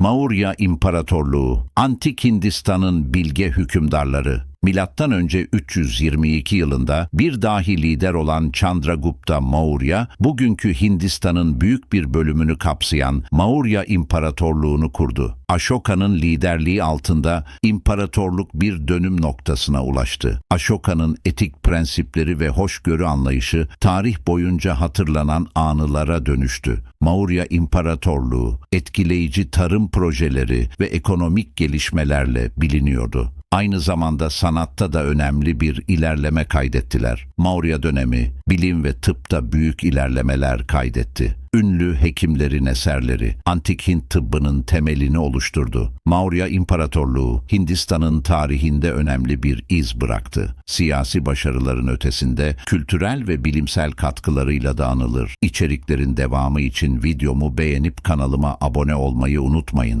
Maurya İmparatorluğu, Antik Hindistan'ın bilge hükümdarları, Milattan önce 322 yılında bir dahi lider olan Chandragupta Maurya, bugünkü Hindistan'ın büyük bir bölümünü kapsayan Maurya İmparatorluğunu kurdu. Ashoka'nın liderliği altında imparatorluk bir dönüm noktasına ulaştı. Ashoka'nın etik prensipleri ve hoşgörü anlayışı tarih boyunca hatırlanan anılara dönüştü. Maurya İmparatorluğu, etkileyici tarım projeleri ve ekonomik gelişmelerle biliniyordu. Aynı zamanda sanatta da önemli bir ilerleme kaydettiler. Maurya dönemi bilim ve tıpta büyük ilerlemeler kaydetti. Ünlü hekimlerin eserleri antik Hint tıbbının temelini oluşturdu. Maurya İmparatorluğu Hindistan'ın tarihinde önemli bir iz bıraktı. Siyasi başarıların ötesinde kültürel ve bilimsel katkılarıyla da anılır. İçeriklerin devamı için videomu beğenip kanalıma abone olmayı unutmayın.